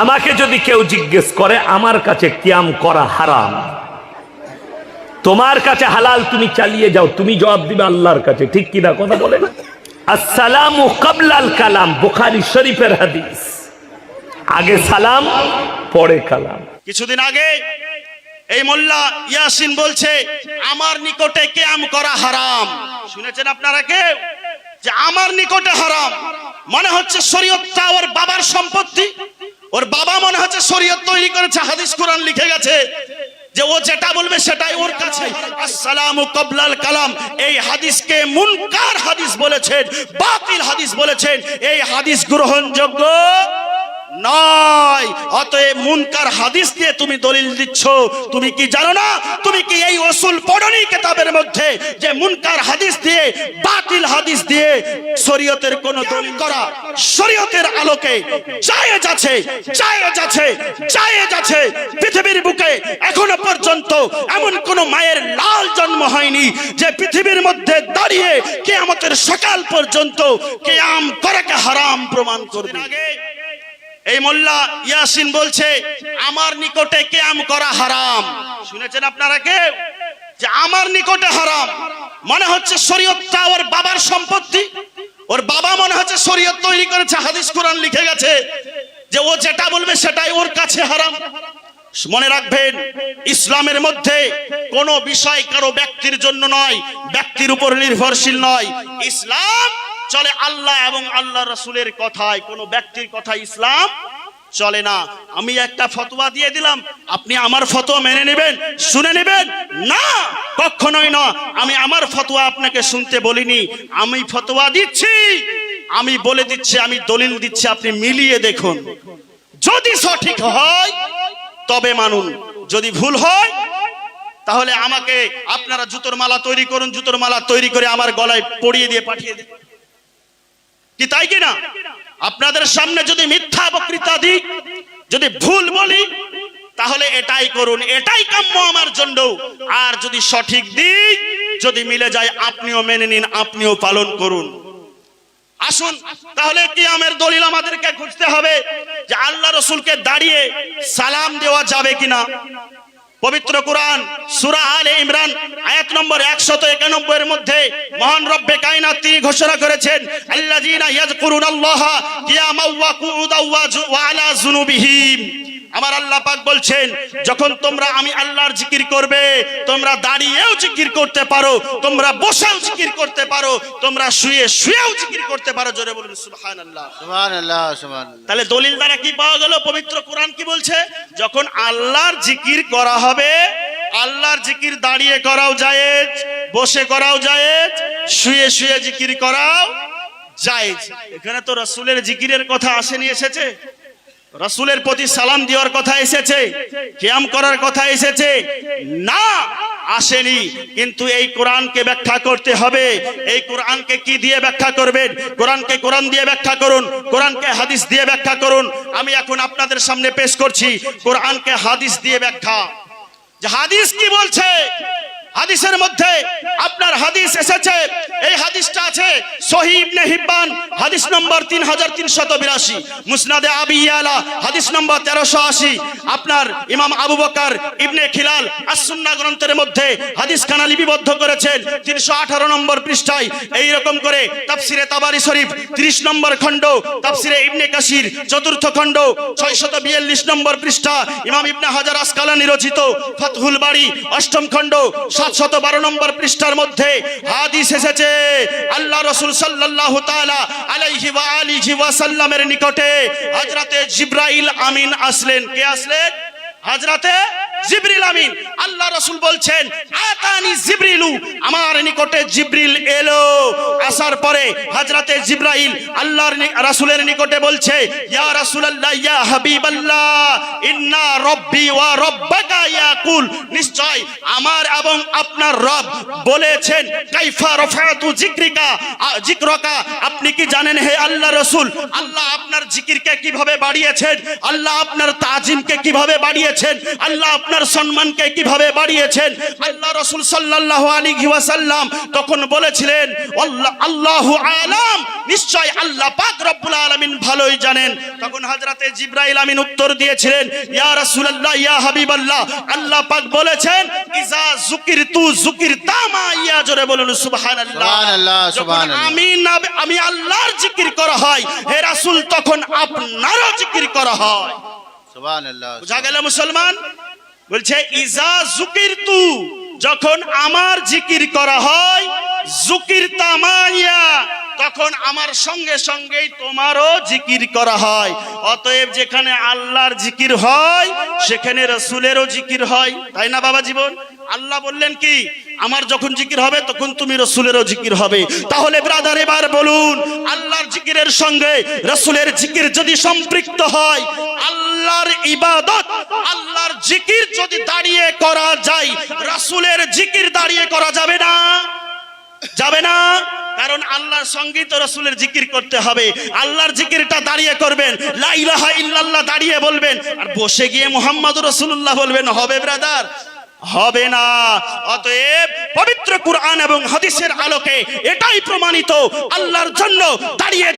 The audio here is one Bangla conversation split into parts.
আমাকে যদি কেউ জিজ্ঞেস করে, আমার কাছে কিয়াম করা হারাম? তোমার কাছে হালাল তুমি চালিয়ে যাও, তুমি জবাব দিবে আল্লাহর কাছে। ঠিক কিনা কথা বলে না? আসসালাম কাবলাল কালাম, বুখারি শরীফের হাদিস। আগে সালাম, পরে কালাম। কিছুদিন আগে এই মোল্লা ইয়াসিন বলছে, আমার নিকটে ক্যাম করা হারাম। শুনেছেন আপনারা কেউ? যে আমার নিকটে হারাম। মনে হচ্ছে শরীয়তটা ওর বাবার সম্পত্তি ওর বাবা মনে হচ্ছে শরীয়ত তৈরি করেছে, হাদিস কোরআন লিখে গেছে। যে ও যেটা বলবে সেটাই ওর কাছে। আসসালামু কবলাল কালাম। এই হাদিসকে মুনকার হাদিস বলেছেন, বাতিল হাদিস বলেছেন। এই হাদিস গ্রহণযোগ্য নয়। অতএব মুনকার হাদিস দিয়ে তুমি দলিল দিচ্ছ। তুমি কি জানো না? তুমি কি এই অসুল পড়নি কেতাবের মধ্যে যে মুনকার হাদিস দিয়ে, বাতিল হাদিস দিয়ে শরীয়তের কোন দলিল করা, শরীয়তের আলোকে জায়েজ আছে জায়েজ আছে জায়েজ আছে। পৃথিবীর বুকে এখনও পর্যন্ত এমন কোন মায়ের লাল জন্ম হয়নি যে পৃথিবীর মধ্যে দাঁড়িয়ে কেয়ামতের সকাল পর্যন্ত কেয়াম করাকে হারাম প্রমাণ করবে। এই মোল্লা ইয়াসিন বলছে, আমার নিকটে ক্যাম করা হারাম। শুনেছেন আপনারা কেউ? যে আমার নিকটে হারাম, মনে হচ্ছে শরীয়তটা ওর বাবার সম্পত্তি? ওর বাবা মনে হচ্ছে শরীয়ত তৈরি করেছে, হাদিস কোরআন লিখে গেছে, যে ও যেটা বলবে সেটাই ওর কাছে হারাম। মনে রাখবেন, ইসলামের মধ্যে কোনো বিষয় কারও ব্যক্তির জন্য নয়, ব্যক্তির উপর নির্ভরশীল নয়। ইসলাম চলে আল্লাহ এবং আল্লাহ রসুলের কথায়, কোন ব্যক্তির কথা ইসলাম চলে না। আমি একটা ফতোয়া দিয়ে দিলাম, আপনি আমার ফতোয়া মেনে নেবেন, শুনে নেবেন? না, কখনোই না। আমি আমার ফতোয়া আপনাকে শুনতে বলিনি। আমি ফতোয়া দিচ্ছি, আমি বলে দিচ্ছি, আমি দলিল দিচ্ছি, আপনি মিলিয়ে দেখুন। যদি সঠিক হয়, তবে মানুন। যদি ভুল হয়, তাহলে আমাকে আপনারা জুতোর মালা তৈরি করুন, জুতোর মালা তৈরি করে আমার গলায় পড়িয়ে দিয়ে পাঠিয়ে দিন। কি তাই কি না আপনাদের সামনে যদি মিথ্যা বক্তৃতা দিই, যদি ভুল বলি, তাহলে এটাই করুন, এটাই কাম্য আমার জন্য। আর যদি সঠিক দিক যদি মিলে যায়, আপনিও মেনে নিন, আপনিও পালন করুন। আসুন, তাহলে কি আমের দলিল আমাদেরকে খুঁজতে হবে যে আল্লাহ রসুলকে দাঁড়িয়ে সালাম দেওয়া যাবে কিনা। পবিত্র কোরআন, সুরা আলে ইমরান, আয়াত নম্বর 191 এর মধ্যে মহান রব্বে কায়নাত তিনি ঘোষণা করেছেন আল্লাহ জিনা ইয়াজ করুন আল্লাহ ওয়া জু- ওয়া আলা জুনুবিহিম। আমার আল্লাহ পাক বলছেন যখন তোমরা আমি আল্লাহর জিকির করবে তোমরা দাঁড়িয়েও জিকির করতে পারো তোমরা বসেও জিকির করতে পারো তোমরা শুয়ে শুয়েও জিকির করতে পারো জোরে বলুন সুবহানাল্লাহ। সুবহানাল্লাহ সুবহানাল্লাহ। তাহলে দলিল দ্বারা কি পাওয়া গেল? পবিত্র কোরআন কি বলছে? যখন আল্লাহর জিকির করা হবে আল্লাহর জিকির দাঁড়িয়ে করাও জায়েজ বসে করাও জায়েজ শুয়ে শুয়ে জিকির করাও জায়েজ। এখানে তো রাসূলের জিকিরের কথা আসেনি এসেছে? রাসূলের প্রতি সালাম দেওয়ার কথা এসেছে, কিয়াম করার কথা এসেছে। না, আসেনি। কিন্তু এই কোরআনকে ব্যাখ্যা করতে হবে। এই কোরআনকে কি দিয়ে ব্যাখ্যা করবেন? কোরআনকে কোরআন দিয়ে ব্যাখ্যা করুন, কোরআনকে হাদিস দিয়ে ব্যাখ্যা করুন। আমি এখন আপনাদের সামনে পেশ করছি, কোরআনকে হাদিস দিয়ে ব্যাখ্যা। হাদিস কি বলছে? হাদিসের মধ্যে আপনার হাদিস এসেছে। এই হাদিসটা আছে সহি ইবনে হিব্বান, হাদিস নম্বর তিন হাজার তিনশত বিরাশি। মুসনাদে আবি ইয়ালা, হাদিস নম্বর তেরোশো আশি। আপনার ইমাম আবু বকার ইবনে খিলাল আসুন্না গ্রন্থের মধ্যে হাদিস খানা লিপিবদ্ধ করেছেন। তিনশো আঠারো নম্বর পৃষ্ঠায় এই রকম করে তাফসিরে তাবারি শরীফ, ত্রিশ নম্বর খণ্ড, তাফসিরে ইবনে কাসির, চতুর্থ খণ্ড, ছয়শত বিয়াল্লিশ নম্বর পৃষ্ঠা, ইমাম ইবনে হাজার আসকালানি রচিত, ফাতহুল বাড়ি অষ্টম খণ্ড সাতশত বারো নম্বর পৃষ্ঠার মধ্যে হাদিস এসেছে, আল্লাহ রসুল সাল্লাহ তাআলা আলাইহি ওয়া আলিহি ওয়াসাল্লামের নিকটে হাজরাতে জিব্রাইল আমিন আসলেন। কে আসলেন? হযরতে জিবরিল আমিন। আল্লাহ রসুল বলছেন, আতানি জিবরিলু। আমার নিকটে জিবরিল এলো। আসার পরে হযরতে জিব্রাইল আল্লাহর রাসূলের নিকটে বলছে, ইয়া রাসূলুল্লাহ, ইয়া হাবিবাল্লাহ, ইন্না রব্বি ওয়া রব্বাকা ইয়াকুল। নিশ্চয় আমার এবং আপনার রব বলেছেন, কাইফা রফাতু জিক্রিকা। জিক্রকা, আপনি কি জানেন হে আল্লাহ রসুল? আল্লাহ আপনার জিকিরকে কীভাবে বাড়িয়েছেন? আল্লাহ আপনার তাজিমকে কীভাবে বাড়িয়েছেন? আল্লাহ আপনার সম্মানকে কীভাবে বাড়িয়েছেন? আল্লাহ রসুল সাল্লাল্লাহু আলাইহি ওয়াসাল্লাম তখন বলেছিলেন আল্লাহ আল্লাহু আলাম। নিশ্চয় আল্লাহ পাক রব্বুল আলামিন ভালোই জানেন। তখন হযরতে জিব্রাইল আমিন উত্তর দিয়েছিলেন ইয়া রাসূলুল্লাহ ইয়া হাবিবাল্লাহ। আল্লাহ পাক বলেছেন ইজা যুকিরতু যুকিরতামা ইয়া। জোরে বলুন সুবহানাল্লাহ। সুবহানাল্লাহ, সুবহানাল্লাহ। আমি না আমি আল্লাহর জিকির করা হয় হে রাসূল তখন আপনারও জিকির করা হয়। সুবহানাল্লাহ বুঝা গেল মুসলমান? বলছে, ইজা জুকির তু যখন আমার জিকির করা হয় জুকির তামাইয়া তখন আমার সঙ্গে সঙ্গেই তোমারও জিকির করা হয়। অতএব যেখানে আল্লাহর জিকির হয়, সেখানে রসুলেরও জিকির হয়। তাই না, বাবা জীবন? আল্লাহ বললেন কি, আমার যখন জিকির হবে, তখন তুমি রসুলেরও জিকির হবে। তাহলে ব্রাদার, এবার বলুন, আল্লাহর জিকিরের সঙ্গে রসুলের জিকির যদি সম্পৃক্ত হয়, আল্লাহর ইবাদত, আল্লাহর জিকির যদি দাঁড়িয়ে করা যায়, রাসূলের জিকির দাঁড়িয়ে করা যাবে না? যাবে না? কারণ আল্লাহর সঙ্গেই তো রসুলের জিকির করতে হবে। আল্লাহর জিকিরটা দাঁড়িয়ে করবেন, লা ইলাহা ইল্লাল্লাহ দাঁড়িয়ে বলবেন, আর বসে গিয়ে মোহাম্মদ রসুল্লাহ বলবেন, হবে ব্রাদার। হবে না। অতএব পবিত্র কুরআন এবং হাদিসের আলোকে এটাই প্রমাণিত আল্লাহর জন্য দাঁড়িয়ে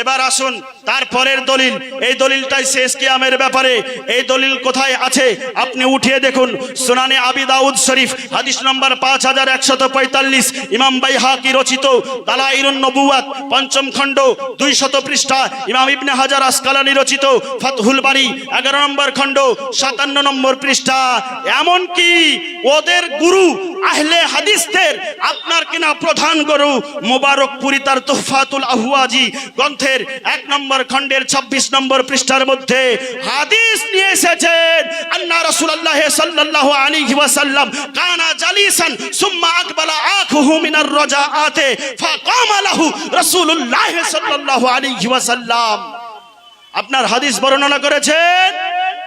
এবার আসুন, তারপরের দলিল। এই দলিলটাই শেষ কিয়ামের ব্যাপারে। এই দলিল কোথায় আছে? আপনি উঠিয়ে দেখুন। সুনানে আবি দাউদ শরীফ, হাদিস নম্বর পাঁচ হাজার একশত পঁয়তাল্লিশ। ইমাম বাই হাকি রচিত দালাইরুন নবুয়াত পঞ্চম খণ্ড দুই শত পৃষ্ঠা। ইমাম ইবনে হাজার আসকালানি রচিত, ফাতহুল বাড়ি এগারো নম্বর খণ্ড, সাতান্ন নম্বর পৃষ্ঠা। এমনকি ওদের গুরু, আহলে হাদিসদের, আপনার কিনা প্রধান গুরু মোবারকপুরি তার তোহফাতুল আহুয়াজি গ্রন্থের এক নম্বর খণ্ডের ২৬ নম্বর পৃষ্ঠার মধ্যে হাদিস নিয়ে এসেছেন। আন্না রাসূলুল্লাহ সাল্লাল্লাহু আলাইহি ওয়াসাল্লাম কানা জালিসান সুম্মা আকবালা আখুহু মিনার রাজাআতে ফাকামা লাহু রাসূলুল্লাহ সাল্লাল্লাহু আলাইহি ওয়াসাল্লাম। আপনার হাদিস বর্ণনা করেছেন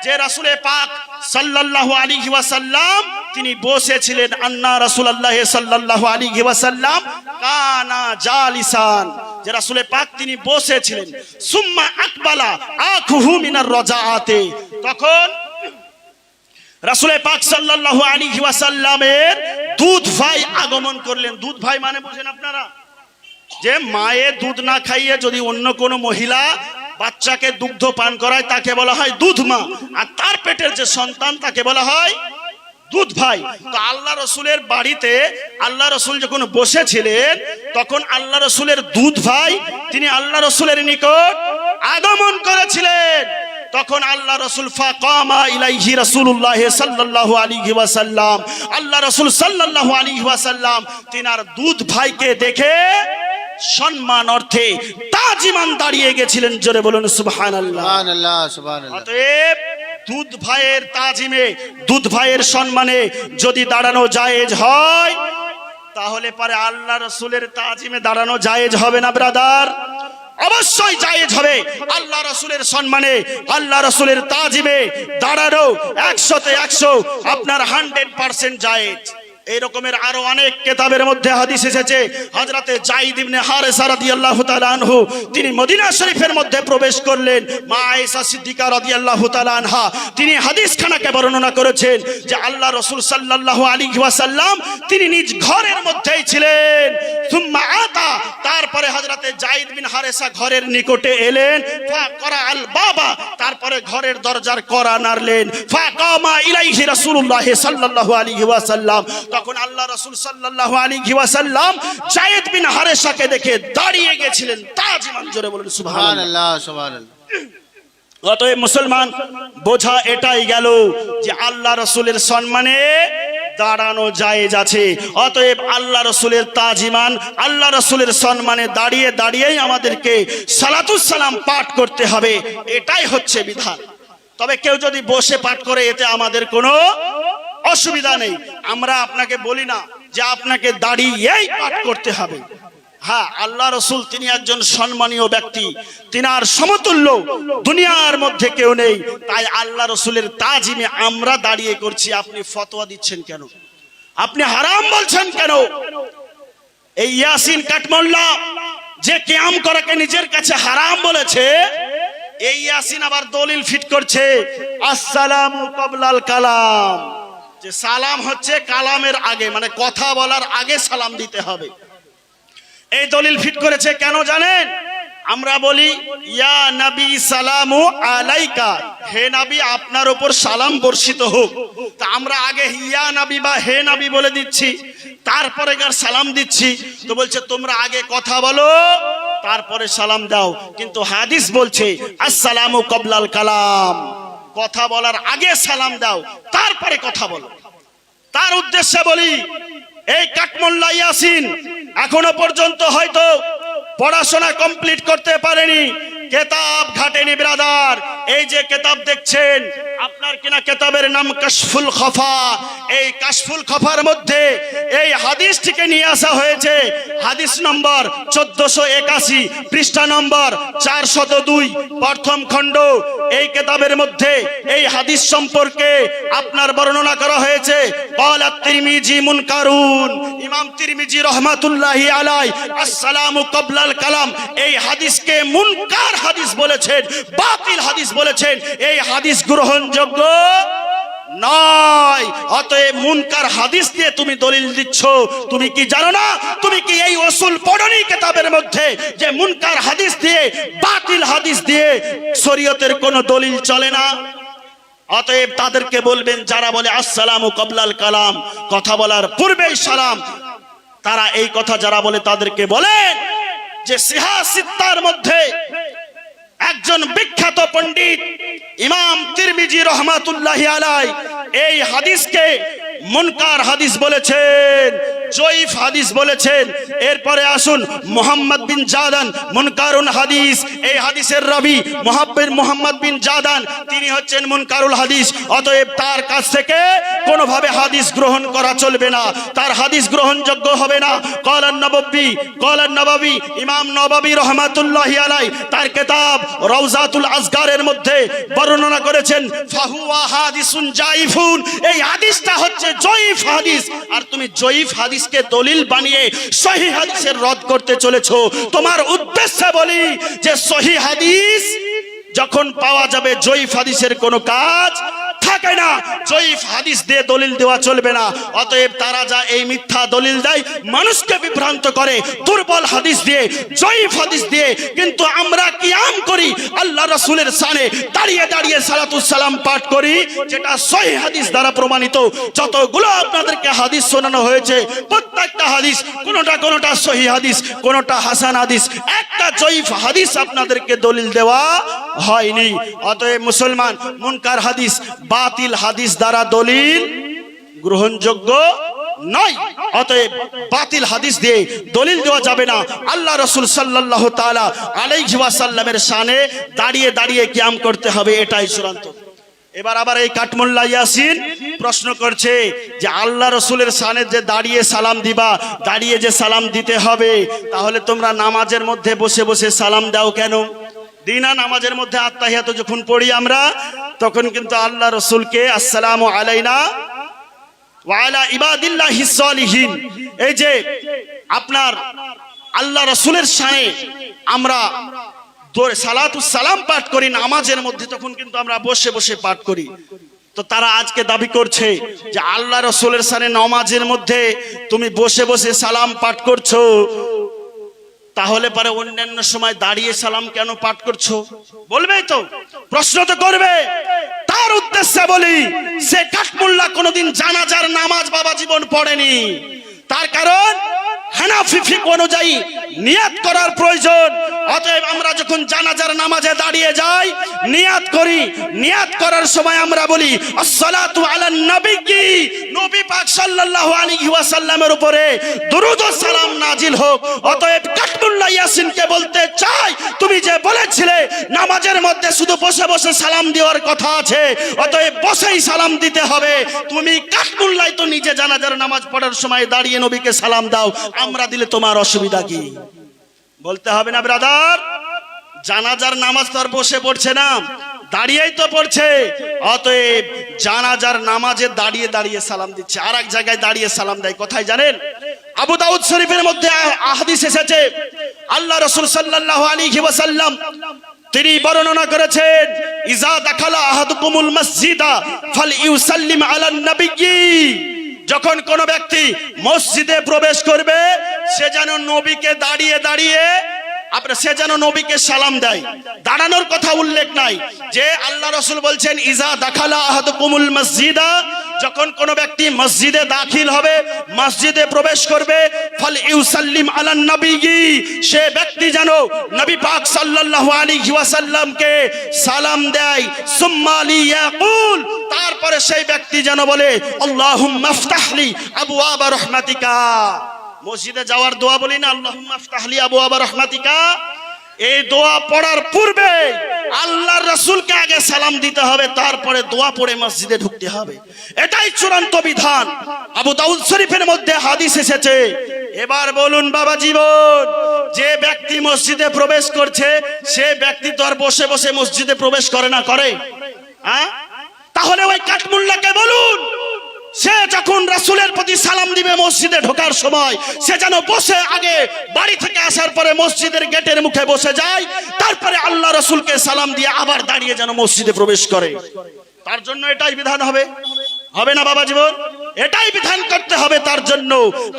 যে রাসূলে পাক সাল্লাল্লাহু আলাইহি ওয়াসাল্লাম তিনি বসেছিলেন। আন্না রাসূলুল্লাহ সাল্লাল্লাহু আলাইহি ওয়াসাল্লাম কানা জালিসান। যে রাসূলে পাক তিনি বসেছিলেন, সুম্মা আকবালা আখুহু মিনার রাজাআতে। তখন রাসূলে পাক সাল্লাল্লাহু আলাইহি ওয়াসাল্লামের দুধ ভাই আগমন করলেন। দুধ ভাই মানে বুঝেন আপনারা? যে মায়ে দুধ না খাইয়ে যদি অন্য কোনো মহিলা বাচ্চাকে দুগ্ধ পান করায়, তাকে বলা হয় দুধ মা। আর তার পেটের যে সন্তান, তাকে বলা হয় দুধ ভাই। তো আল্লাহ রসুলের বাড়িতে আল্লাহ রসুল যখন বসেছিলেন তখন আল্লাহ রসুলের দুধ ভাই তিনি আল্লাহ রসুলের নিকট আগমন করেছিলেন। তখন আল্লাহ রসুল ফাকামা ইলাইহি রাসূলুল্লাহ সাল্লাল্লাহু আলাইহি ওয়াসাল্লাম আল্লাহ রসুল সাল্লাল্লাহু আলাইহি ওয়াসাল্লাম তিনার দুধ ভাইকে দেখে সম্মান অর্থে তাজিমান দাঁড়িয়ে গেছিলেন। জোরে বলুন সুবহানাল্লাহ। সুবহানাল্লাহ সুবহানাল্লাহ। অতএব দুধ ভাইয়ের তাজিমে, দুধ ভাইয়ের সম্মানে যদি দাঁড়ানো জায়েজ হয়, তাহলে পরে আল্লাহ রসুলের তাজিমে দাঁড়ানো জায়েজ হবে না, ব্রাদার? অবশ্যই জায়েজ হবে। আল্লাহ রসুলের সম্মানে, আল্লাহ রসুলের তাজিমে দাঁড়ানো একশোতে একশো, আপনার হান্ড্রেড পার্সেন্ট জায়েজ। এই রকমের আরও অনেক কেতাবের মধ্যে হাদিস এসেছে। হযরতে জাইদ ইবনে হারেসা রাদিয়াল্লাহু তাআলা আনহু, তিনি মদিনা শরীফের মধ্যে প্রবেশ করলেন। মা আয়েশা সিদ্দিকা রাদিয়াল্লাহু তাআলা আনহা, তিনি হাদিস খানাকে বর্ণনা করেছেন যে আল্লাহ রাসূল সাল্লাল্লাহু আলাইহি ওয়াসাল্লাম তিনি নিজ ঘরের মধ্যেই ছিলেন। সুম্মা আতা, তারপরে হযরতে জাইদ বিন হারেসা ঘরের নিকটে এলেন। ফা করা আল বাবা, তারপরে ঘরের দরজার করা নাড়লেন। ফা কামা ইলাইহি রাসূলুল্লাহ সাল্লাল্লাহু আলাইহি ওয়াসাল্লাম। তখন আল্লাহ রাসূল সাল্লাল্লাহু আলাইহি ওয়াসাল্লাম জায়েদ বিন হারেসাকে দেখে দাঁড়িয়ে গেছিলেন তাজিমান জোরে বলুন সুবহানাল্লাহ। সুবহানাল্লাহ সুবহানাল্লাহ। অতএব মুসলমান বোঝা এটাই গেল যে আল্লাহ রসুলের সম্মানে দাঁড়ানো জায়েজ আছে। অতএব আল্লাহ রসুলের তাজিমান আল্লাহ রসুলের সম্মানে দাঁড়িয়ে দাঁড়িয়েই আমাদেরকে সালাতুস সালাম পাঠ করতে হবে এটাই হচ্ছে বিধান। তবে কেউ যদি বসে পাঠ করে এতে আমাদের কোনো অসুবিধা নেই। আমরা আপনাকে বলি না যে আপনাকে দাঁড়িয়েই পাঠ করতে হবে। হ্যাঁ আল্লাহ রসুল তিনি একজন সম্মানীয় ব্যক্তি। তিনি তিনার সমতুল্য দুনিয়ার মধ্যে কেউ নেই। তাই আল্লাহ রসুলের তাজিমে আমরা দাঁড়িয়ে করছি। আপনি ফতোয়া দিচ্ছেন কেন? আপনি হারাম বলছেন কেন? এই ইয়াসিন কাটমোল্লা যে কেয়াম করাকে নিজের কাছে হারাম বলেছে, এই ইয়াসিন আবার দলিল ফিট করছে, আসসালামু কবলাল কালাম। যে সালাম হচ্ছে কালামের আগে মানে কথা বলার আগে সালাম দিতে হবে। এই দলিল ফিট করেছে কেন জানেন? আমরা বলি, ইয়া নবী সালামু আলাইকা, হে নবী আপনার উপর সালাম বর্ষিত হোক। তা আমরা আগে ইয়া নবী বা হে নবী বলে দিচ্ছি, তারপরে গার সালাম দিচ্ছি। তো বলছে, তোমরা আগে কথা বলো, তারপরে সালাম দাও। কিন্তু হাদিস বলছে, আসসালামু কবলাল কালাম। কথা বলার আগে সালাম দাও, তারপরে কথা বলো। তার উদ্দেশ্যে বলি, এই কাঠমোল্লা ইয়াসিন এখনও পর্যন্ত হয়তো পড়াশোনা কমপ্লিট করতে পারেনি কেতাব ঘাটেনি ব্রাদার। এই যে কেতাব দেখছেন, আপনার কিনা কেতাবের নাম কাশফুল খফা। এই কাশফুল খফার মধ্যে এই হাদিসটিকে নিয়ে আসা হয়েছে, হাদিস নম্বর চোদ্দশো একাশি, পৃষ্ঠা নম্বর চারশত দুই, প্রথম খণ্ড। এই কেতাবের মধ্যে এই হাদিস সম্পর্কে আপনার বর্ণনা করা হয়েছে। তিরমিজি মুনকারুন। ইমাম তিরমিজি রহমাতুল্লাহি আলাই আসসালাম কবলাল কালাম। এই হাদিসকে মুনকার হাদিস বলেছেন, বাতিল হাদিস বলেছেন, এই হাদিস গ্রহণযোগ্য নয়। অতএব মুনকার হাদিস দিয়ে তুমি দলিল দিচ্ছ। তুমি কি জানো না? তুমি কি এই অসুল পড়নি কেতাবের মধ্যে যে মুনকার হাদিস দিয়ে, বাতিল হাদিস দিয়ে শরীয়তের কোনো দলিল চলে না? অতএব তাদেরকে বলবেন, যারা বলে, আসসালামু কবলাল কালাম কথা বলার পূর্বেই সালাম। তারা এই কথা যারা বলে, তাদেরকে বলেন যে, সিহা সিত্তার মধ্যে একজন বিখ্যাত পণ্ডিত ইমাম তিরমিজি রহমাতুল্লাহ আলাই এই হাদিসকে মুনকার হাদিস বলেছেন, জয়ীফ হাদিস বলেছেন। এরপরে আসুন মোহাম্মদ বিন জাদান মুনকারুন হাদিস। এই হাদিসের রবি মোহাব্বির মোহাম্মদ বিন জাদান, তিনি হচ্ছেন মুনকারুল হাদিস। অতএব তার কাছ থেকে কোনোভাবে হাদিস গ্রহণ করা চলবে না। তার হাদিস গ্রহণযোগ্য হবে না। কলান নববী, কলান নবাবী, ইমাম নবাবী রহমাতুল্লাহি আলাই তার কেতাব রওজাতুল আজগারের মধ্যে বর্ণনা করেছেন, ফাহুয়া হাদিসুন জাইফুন। এই হাদিসটা হচ্ছে জয়ীফ হাদিস। আর তুমি জয়ীফ হাদিসকে দলিল বানিয়ে সহি হাদিসের রদ করতে চলেছো। তোমার উদ্দেশ্যে বলি যে সহি হাদিস যখন পাওয়া যাবে জয়ীফ হাদিসের কোনো কাজ, থাকে না। জয়ীফ হাদিস দিয়ে দলিল দেওয়া চলবে না। অতএব তারা যা এই মিথ্যা দলিল দেয়, মানুষকে বিভ্রান্ত করে। দুর্বল হাদিস দিয়ে, জয়ীফ হাদিস দিয়ে। কিন্তু আমরা কিয়াম করি, আল্লাহ রসুলের সানে দাঁড়িয়ে দাঁড়িয়ে সালাম পাঠ করি, যেটা সহি হাদিস দ্বারা প্রমাণিত। যতগুলো আপনাদেরকে হাদিস শোনানো হয়েছে, প্রত্যেকটা হাদিস, কোনোটা কোনোটা সহি হাদিস, কোনোটা হাসান হাদিস, একটা জয়ীফ হাদিস আপনাদেরকে দলিল দেওয়া হয়নি। অতএব মুসলমান, মুনকার হাদিস, বাতিল হাদিস দ্বারা দলিল গ্রহণযোগ্য নয়। অতএব বাতিল হাদিস দিয়ে দলিল দেওয়া যাবে না। আল্লাহ রসুল সাল্লাহ তালা আলাইহি ওয়াসাল্লামের শানে দাঁড়িয়ে দাঁড়িয়ে কিয়াম করতে হবে, এটাই চূড়ান্ত। এবার আবার এই কাঠমোল্লা ইয়াসিন প্রশ্ন করছে যে আল্লাহ রসুলের সানে যে দাঁড়িয়ে সালাম দিবা, দাঁড়িয়ে যে সালাম দিতে হবে, তাহলে তোমরা নামাজের মধ্যে বসে বসে সালাম দাও কেন? দিনা নামাজের মধ্যে আত্মাহিয়াত যখন পড়ি আমরা, তখন কিন্তু আল্লাহ রসুলকে আসসালামু আলাইনা ওয়ালা ইবাদিল্লাহি সালিহিন। এই যে আপনার আল্লাহ রসুলের সানে আমরা সালাতু সালাম পাঠ করি, নামাজের মধ্যে তখন কিন্তু আমরা বসে বসে পাঠ করি। তো তারা আজকে দাবি করছে যে আল্লাহ রসুলের সানে নামাজের মধ্যে তুমি বসে বসে সালাম পাঠ করছ। তাহলে পরে অন্যান্য সময় দাঁড়িয়ে সালাম কেন পাঠ করছ? বলবেই তো। প্রশ্ন তো করবে। তার উদ্দেশ্যে বলি সে কাঠমুল্লা কোনোদিন জানাজার নামাজ বাবা জীবন পড়েনি। তার কারণ হানাফি অনুযায়ী নিয়াত করার প্রয়োজন। অতএব আমরা যখন জানাজার নামাজে দাঁড়িয়ে যাই, নিয়াত করি। নিয়াত করার সময় আমরা বলি, আসসালাতু আলা নবী নবী উপরে সালাম নাজিল হোক। অতএব ইয়াসিনকে বলতে তুমি যে বলেছিলে নামাজের মধ্যে শুধু বসে বসে সালাম দেওয়ার কথা আছে, অতএব বসেই সালাম দিতে হবে। তুমি কাটবুল্লাহ তো নিজে জানাজার নামাজ পড়ার সময় দাঁড়িয়ে নবীকে সালাম দাও। আমরা দিলে তোমার অসুবিধা কি? বলতে হবে না ব্রাদার জানাজার নামাজ তো আর বসে পড়ছে না। দাঁড়িয়েই তো পড়ছে। অতএব জানাজার নামাজে দাঁড়িয়ে দাঁড়িয়ে সালাম দিচ্ছে। আর এক জায়গায় দাঁড়িয়ে সালাম দেয়। কোথায় জানেন? আবু দাউদ শরীফের মধ্যে আহ- আহাদিস এসেছে। আল্লাহ রসুল সাল্লাল্লাহু আলাইহি ওয়াসাল্লাম তিনি বর্ণনা করেছেন ইজা দাখালা আহাদুকুমুল মসজিদা ফাল ইউসাল্লিম আলান নবিয়্যি। যখন কোন ব্যক্তি মসজিদে প্রবেশ করবে, সে যেন নবীকে দাঁড়িয়ে দাঁড়িয়ে আপনার সে যেন নবীকে সালাম দেয়। দাঁড়ানোর কথা উল্লেখ নাই যে আল্লাহ রসুল বলছেন, ইজা দাখালা আহাদ কুমুল মসজিদা যখন কোন ব্যক্তি মসজিদে দাখিল হবে, মসজিদে প্রবেশ করবে, ফল ইউসাল্লিম আলান নবী সে ব্যক্তি যেন নবী পাক সাল্লাল্লাহু আলাইহি ওয়াসাল্লামকে সালাম দেয়, সুম্মা লিয়াকুল তারপরে সেই ব্যক্তি যেন বলে, আল্লাহুম্মা ইফতাহলি আবওয়াবা রাহমাতিকা। মসজিদে যাওয়ার দোয়া বলি না, আল্লাহুম্মা ইফতাহলি আবওয়াবা রাহমাতিকা। এই দোয়া পড়ার পূর্বে আল্লাহর রসুলকে আগে সালাম দিতে হবে, তারপরে দোয়া পড়ে মসজিদে ঢুকতে হবে। এটাই চূড়ান্ত বিধান। আবু দাউদ শরীফের মধ্যে হাদিস এসেছে। এবার বলুন, বাবা জীবন, যে ব্যক্তি মসজিদে প্রবেশ করছে, সে ব্যক্তি তো আর বসে বসে মসজিদে প্রবেশ করে না, করে। হ্যাঁ? তাহলে ওই কাঠমুল্লাকে বলুন সে যখন রাসুলের প্রতি সালাম দিবে মসজিদে ঢোকার সময়, সে যেন বসে আগে, বাড়ি থেকে আসার পরে মসজিদের গেটের মুখে বসে যায়, তারপরে আল্লাহ রসুলকে সালাম দিয়ে আবার দাঁড়িয়ে যেন মসজিদে প্রবেশ করে। তার জন্য এটাই বিধান হবে। হবে না বাবা জীবন? এটাই বিধান করতে হবে তার জন্য।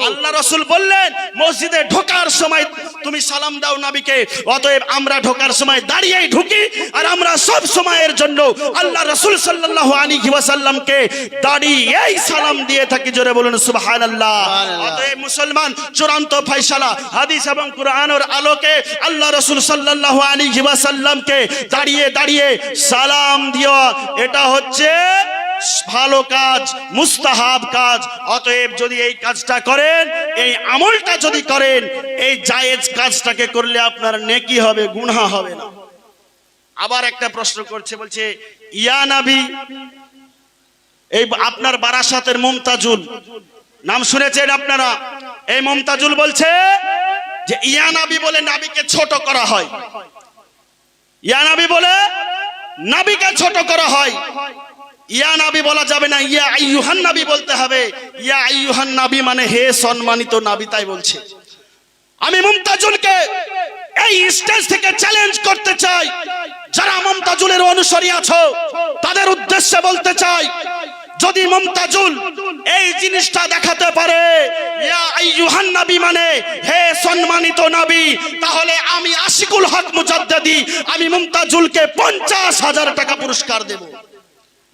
আল্লাহ রসুল বললেন মসজিদে ঢোকার সময় তুমি সালাম দাও নবীকে অতএব আমরা ঢোকার সময় দাঁড়িয়েই ঢুকি আর আমরা সব সময়ের জন্য আল্লাহ রসুল সাল্লাল্লাহু আলাইহি ওয়াসাল্লামকে দাঁড়িয়েই সালাম দিয়ে থাকি। জোরে বলুন সুবাহান আল্লাহ অতএব মুসলমান চূড়ান্ত ফয়সালা হাদিস এবং কোরআনের আলোকে আল্লাহ রসুল সাল্লাল্লাহু আলাইহি ওয়াসাল্লামকে দাঁড়িয়ে দাঁড়িয়ে সালাম দিও। এটা হচ্ছে ভালো কাজ, মুস্তাহাব কাজ, অতএব যদি এই কাজটা করেন, এই আমলটা যদি করেন, এই জায়েজ কাজটাকে করলে আপনার নেকি হবে, গুনাহ হবে না। আবার একটা প্রশ্ন করছে, বলছে, ইয়া নাবি, এই আপনার বারাসাতের মুমতাজুল, নাম শুনেছেন আপনারা? এই মুমতাজুল বলছে যে, ইয়া নাবি বলে নাবিকে ছোট করা হয়। ইয়া নাবি বলে নাবিকে ছোট করা হয়। ইয়া নাবি বলা যাবে না, ইয়া আইয়ুহান নাবি বলতে হবে। ইয়া আইয়ুহান নাবি মানে হে সম্মানিত নাবি, তাই বলছে। আমি মুমতাজুলকে এই স্টেজ থেকে চ্যালেঞ্জ করতে চাই। যারা মুমতাজুলের অনুসারী আছো, তাদের উদ্দেশ্যে বলতে চাই, যদি মুমতাজুল এই জিনিসটা দেখাতে পারে, ইয়া আইয়ুহান নবী মানে হে সম্মানিত নবী, তাহলে আমি আশিকুল হক মুজাদ্দাদি, আমি মুমতাজুলকে পঞ্চাশ হাজার টাকা পুরস্কার দেব।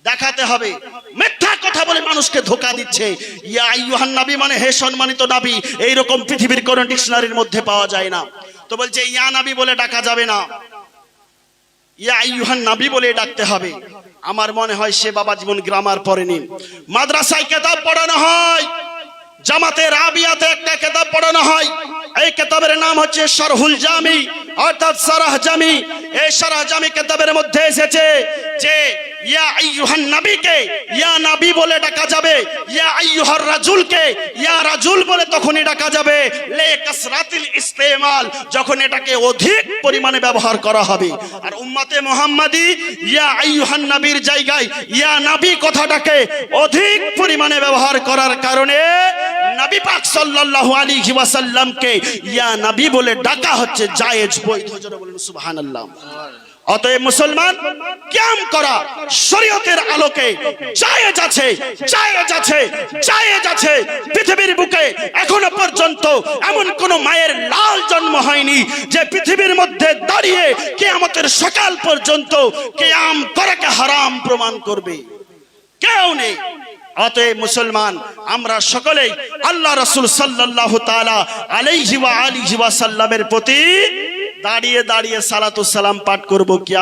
দেখাতে হবে। মিথ্যা কথা বলে মানুষকে ধোকা দিচ্ছে। ইয়া আইয়ুহান নবী মানে হে সম্মানিত নবী, এইরকম পৃথিবীর কোন ডিকশনারির মধ্যে পাওয়া যায় না। তো বলছে, ইয়া নবী বলে ডাকা যাবে না। ইয়া আইয়ুহান নাবি বলে ডাকতে হবে। আমার মনে হয় সে বাবা জীবন গ্রামার পড়েনি। মাদ্রাসায় কেতাব পড়ানো হয়। জামাতে রাবিয়াতে একটা কেতাব পড়ানো হয়। এই কেতাবের নাম হচ্ছে সরহুল জামি, অর্থাৎ সারাহ জামি। এই সারাহ জামি কেতাবের মধ্যে এসেছে যে ইয়া আইয়ুহান নবীকে, ইয়া নবী বলে ডাকা যাবে, ইয়া আইয়ুহার রাজুলকে, ইয়া রাজুল বলে তখনই ডাকা যাবে। লে কাসরাতিল ইস্তেমাল, যখন এটাকে অধিক পরিমাণে ব্যবহার করা হবে। আর উম্মতে মুহাম্মাদি, ইয়া আইয়ুহান নবীর জায়গায় ইয়া নবী কথাটাকে অধিক পরিমাণে ব্যবহার করার কারণে নবী পাক সাল্লাল্লাহু আলাইহি ওয়াসাল্লামকে ইয়া নবী বলে ডাকা হচ্ছে জায়েজ বৈধ। জোরে বলুন, সুবহানাল্লাহ। অতএব মুসলমান, ক্যাম করা শরীয়তের আলোকে জায়েজ আছে জায়েজ আছে জায়েজ আছে পৃথিবীর বুকে এখনও পর্যন্ত এমন কোন মায়ের লাল জন্ম হয়নি যে পৃথিবীর মধ্যে দাঁড়িয়ে কিয়ামতের সকাল পর্যন্ত কিয়াম করাকে হারাম প্রমাণ করবে। কেউ নেই। অতএব মুসলমান, আমরা সকলেই আল্লাহ রসুল সাল্লাহ তালা আলাইহি ওয়া আলিহি ওয়া সাল্লামের প্রতি দাঁড়িয়ে দাঁড়িয়ে সালাতুসালাম পাঠ করব কি